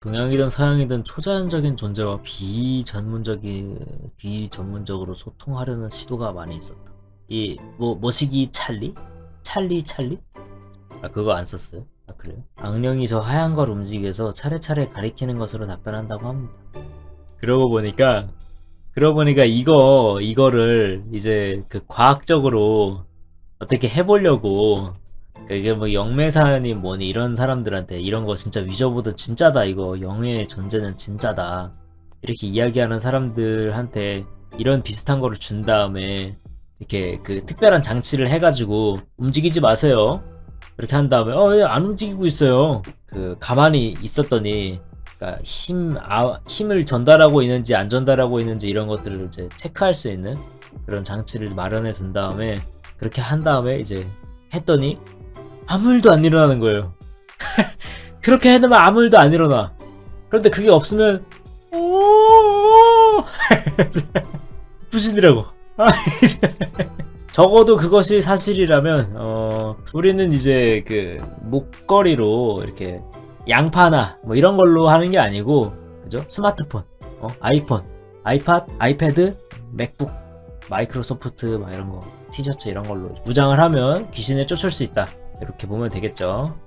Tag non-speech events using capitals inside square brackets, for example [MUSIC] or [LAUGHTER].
동양이든 서양이든 초자연적인 존재와 비전문적인 비전문적으로 소통하려는 시도가 많이 있었다. 이뭐 머시기 찰리? 찰리 찰리? 아 그거 안 썼어요? 아 그래요? 악령이 저 하얀 걸 움직여서 차례차례 가리키는 것으로 답변한다고 합니다. 그러고 보니까 그러고 보니까 이거 이거를 이제 그 과학적으로 어떻게 해보려고 그 이게 뭐 영매사니 뭐니 이런 사람들한테 이런 거 진짜 위저보드 진짜다 이거. 영의 존재는 진짜다. 이렇게 이야기하는 사람들한테 이런 비슷한 거를 준 다음에 이렇게 그 특별한 장치를 해가지고 움직이지 마세요. 이렇게 한 다음에 어안 움직이고 있어요. 그 가만히 있었더니 그러니까 힘 아, 힘을 전달하고 있는지 안 전달하고 있는지 이런 것들을 이제 체크할 수 있는 그런 장치를 마련해 둔 다음에 그렇게 한 다음에 이제 했더니 아무 일도 안 일어나는 거예요. [LAUGHS] 그렇게 해놓으면 아무 일도 안 일어나. 그런데 그게 없으면 오 [LAUGHS] 부신이라고. [LAUGHS] 적어도 그것이 사실이라면 어 우리는 이제 그 목걸이로 이렇게 양파나 뭐 이런 걸로 하는 게 아니고 그죠? 스마트폰, 어 아이폰, 아이팟, 아이패드, 맥북, 마이크로소프트 막 이런 거 티셔츠 이런 걸로 무장을 하면 귀신을 쫓을 수 있다. 이렇게 보면 되겠죠.